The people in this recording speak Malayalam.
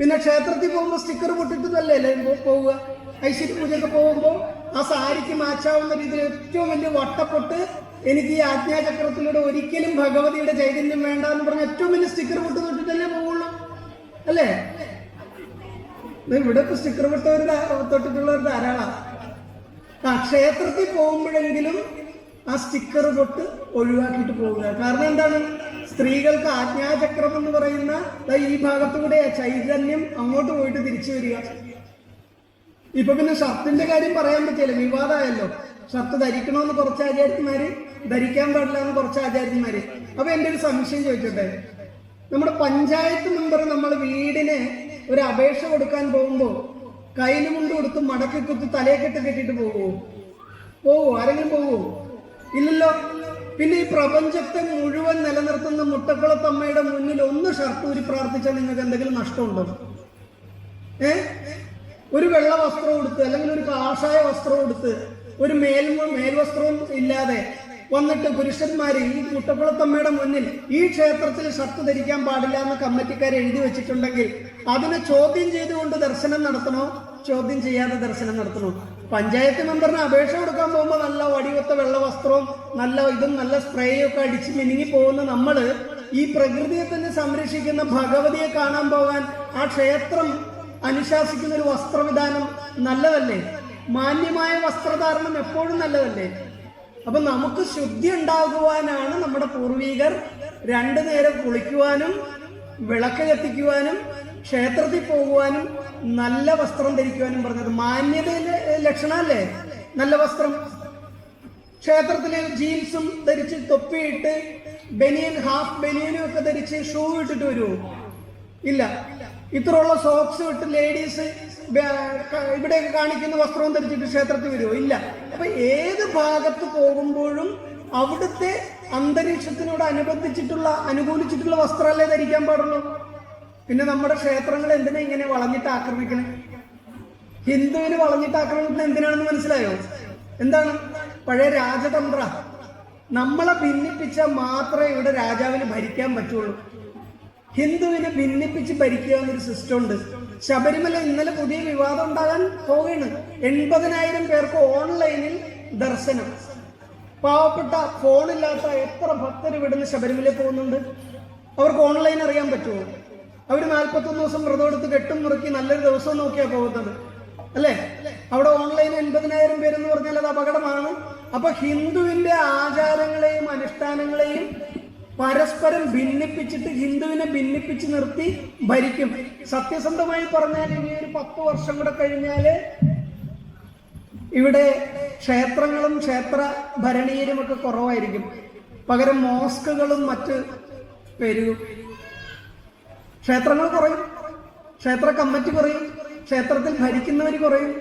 പിന്നെ ക്ഷേത്രത്തിൽ പോകുമ്പോൾ സ്റ്റിക്കർ പൊട്ടിട്ടതല്ലേ പോവുക. ഐശ്വര്യ പൂജയൊക്കെ പോകുമ്പോൾ ആ സാരിക്ക് മാച്ചാവുന്ന രീതിയിൽ ഏറ്റവും വലിയ വട്ടപ്പൊട്ട് എനിക്ക് ഈ ആജ്ഞാചക്രത്തിലൂടെ ഒരിക്കലും ഭഗവതിയുടെ ചൈതന്യം വേണ്ട എന്ന് പറഞ്ഞ ഏറ്റവും വലിയ സ്റ്റിക്കർ പൊട്ട് തൊട്ടിട്ടല്ലേ പോവുള്ളൂ. അല്ലേ? ഇവിടെ ഇപ്പൊ സ്റ്റിക്കർ പൊട്ടവർ തൊട്ടിട്ടുള്ളവർ ധാരാളമാണ് ആ ക്ഷേത്രത്തിൽ പോകുമ്പോഴെങ്കിലും ആ സ്റ്റിക്കർ പൊട്ട് ഒഴിവാക്കിയിട്ട് പോവുക. കാരണം എന്താണ്? സ്ത്രീകൾക്ക് ആജ്ഞാചക്രം എന്ന് പറയുന്ന ഈ ഭാഗത്തുകൂടെ ചൈതന്യം അങ്ങോട്ട് പോയിട്ട് തിരിച്ചു വരിക. ഇപ്പൊ പിന്നെ ഷർട്ടിന്റെ കാര്യം പറയാൻ പറ്റില്ല വിവാദമായല്ലോ. ഷർട്ട് ധരിക്കണമെന്ന് കുറച്ച് ആചാര്യന്മാര് ധരിക്കാൻ പാടില്ല എന്ന് കുറച്ച് ആചാര്യന്മാര്. അപ്പൊ എന്റെ ഒരു സംശയം ചോദിച്ചോട്ടെ? നമ്മുടെ പഞ്ചായത്ത് മെമ്പർ നമ്മൾ വീടിന് ഒരു അപേക്ഷ കൊടുക്കാൻ പോകുമ്പോൾ കയ്യിലും മുണ്ട് കൊടുത്ത് മടക്കി കുത്തി തലയെക്കെട്ട് കെട്ടിട്ട് പോകുമോ പോവോ? ആരെങ്കിലും പോവോ? ഇല്ലല്ലോ. പിന്നെ ഈ പ്രപഞ്ചത്തെ മുഴുവൻ നിലനിർത്തുന്ന മുട്ടക്കുളത്തമ്മയുടെ മുന്നിൽ ഒന്ന് ഷർട്ട് ഊരി പ്രാർത്ഥിച്ചാൽ നിങ്ങൾക്ക് എന്തെങ്കിലും നഷ്ടമുണ്ടോ? ഏ? ഒരു വെള്ള വസ്ത്രം കൊടുത്ത് അല്ലെങ്കിൽ ഒരു കാഷായ വസ്ത്രം കൊടുത്ത് ഒരു മേൽ മേൽവസ്ത്രവും ഇല്ലാതെ വന്നിട്ട് പുരുഷന്മാര് ഈ മുട്ടക്കുളത്തമ്മയുടെ മുന്നിൽ ഈ ക്ഷേത്രത്തിൽ ഷർട്ട് ധരിക്കാൻ പാടില്ല എന്ന് കമ്മിറ്റിക്കാർ എഴുതി വെച്ചിട്ടുണ്ടെങ്കിൽ അതിനെ ചോദ്യം ചെയ്തുകൊണ്ട് ദർശനം നടത്തണോ? ചോദ്യം ചെയ്യാതെ ദർശനം നടത്തണോ? പഞ്ചായത്ത് മെമ്പറിന് അപേക്ഷ കൊടുക്കാൻ പോകുമ്പോൾ നല്ല വടിവത്ത വെള്ള വസ്ത്രവും നല്ല ഇതും നല്ല സ്പ്രേയും ഒക്കെ അടിച്ച് മിനുങ്ങി പോകുന്ന നമ്മൾ ഈ പ്രകൃതിയെ തന്നെ സംരക്ഷിക്കുന്ന ഭഗവതിയെ കാണാൻ പോകാൻ ആ ക്ഷേത്രം അനുശാസിക്കുന്ന ഒരു വസ്ത്രവിധാനം നല്ലതല്ലേ? മാന്യമായ വസ്ത്രധാരണം എപ്പോഴും നല്ലതല്ലേ? അപ്പൊ നമുക്ക് ശുദ്ധി ഉണ്ടാകുവാനാണ് നമ്മുടെ പൂർവീകർ രണ്ടു നേരം കുളിക്കുവാനും വിളക്ക് കത്തിക്കുവാനും ക്ഷേത്രത്തിൽ പോകുവാനും നല്ല വസ്ത്രം ധരിക്കുവാനും പറഞ്ഞത്. മാന്യതയിലെ ലക്ഷണമല്ലേ? നല്ല വസ്ത്രം. ക്ഷേത്രത്തിൽ ജീൻസും ധരിച്ച് തൊപ്പിയിട്ട് ബനിയൻ ഹാഫ് ബനിയനും ഒക്കെ ധരിച്ച് ഷൂ ഇട്ടിട്ട് വരുമോ ഇല്ല. ഇത്രയുള്ള സോക്സ് ഇട്ട് ലേഡീസ് ഇവിടെ കാണിക്കുന്ന വസ്ത്രവും ധരിച്ചിട്ട് ക്ഷേത്രത്തിൽ വരുമോ ഇല്ല. അപ്പൊ ഏത് ഭാഗത്ത് പോകുമ്പോഴും അവിടുത്തെ അന്തരീക്ഷത്തിനോട് അനുബന്ധിച്ചിട്ടുള്ള അനുകൂലിച്ചിട്ടുള്ള വസ്ത്രമല്ലേ ധരിക്കാൻ പാടുള്ളൂ? പിന്നെ നമ്മുടെ ക്ഷേത്രങ്ങൾ എന്തിനാ ഇങ്ങനെ വളഞ്ഞിട്ട് ആക്രമിക്കണേ? ഹിന്ദുവിന് വളഞ്ഞിട്ട് ആക്രമിക്കുന്നത് എന്തിനാണെന്ന് മനസ്സിലായോ? എന്താണ്? പഴയ രാജതന്ത്ര. നമ്മളെ ഭിന്നിപ്പിച്ചാൽ മാത്രമേ ഇവിടെ രാജാവിന് ഭരിക്കാൻ പറ്റുള്ളൂ. ഹിന്ദുവിനെ ഭിന്നിപ്പിച്ച് ഭരിക്കുക എന്നൊരു സിസ്റ്റം ഉണ്ട് ശബരിമല ഇന്നലെ പുതിയ വിവാദം ഉണ്ടാകാൻ പോവുകയാണ്. എൺപതിനായിരം പേർക്ക് ഓൺലൈനിൽ ദർശനം. പാവപ്പെട്ട ഫോണില്ലാത്ത എത്ര ഭക്തർ ഇവിടുന്ന് ശബരിമല പോകുന്നുണ്ട്? അവർക്ക് ഓൺലൈൻ അറിയാൻ പറ്റുമോ? അവർ നാൽപ്പത്തൊന്ന് ദിവസം വ്രതം എടുത്ത് കെട്ടും മുറുക്കി നല്ലൊരു ദിവസം നോക്കിയാ പോകുന്നത്. അല്ലേ? അവിടെ ഓൺലൈൻ എൺപതിനായിരം പേരെന്ന് പറഞ്ഞാൽ അത് അപകടമാണ്. അപ്പൊ ഹിന്ദുവിന്റെ ആചാരങ്ങളെയും അനുഷ്ഠാനങ്ങളെയും പരസ്പരം ഭിന്നിപ്പിച്ചിട്ട് ഹിന്ദുവിനെ ഭിന്നിപ്പിച്ച് നിർത്തി ഭരിക്കും. സത്യസന്ധമായി പറഞ്ഞാൽ ഇനി ഒരു പത്ത് വർഷം കൂടെ കഴിഞ്ഞാൽ ഇവിടെ ക്ഷേത്രങ്ങളും ക്ഷേത്ര ഭരണീയരും ഒക്കെ കുറവായിരിക്കും. പകരം മോസ്കുകളും മറ്റ് പെരുകും ക്ഷേത്രങ്ങൾ കുറയും. ക്ഷേത്ര കമ്മിറ്റി കുറയും. ക്ഷേത്രത്തിൽ ഭരിക്കുന്നവർ കുറയും.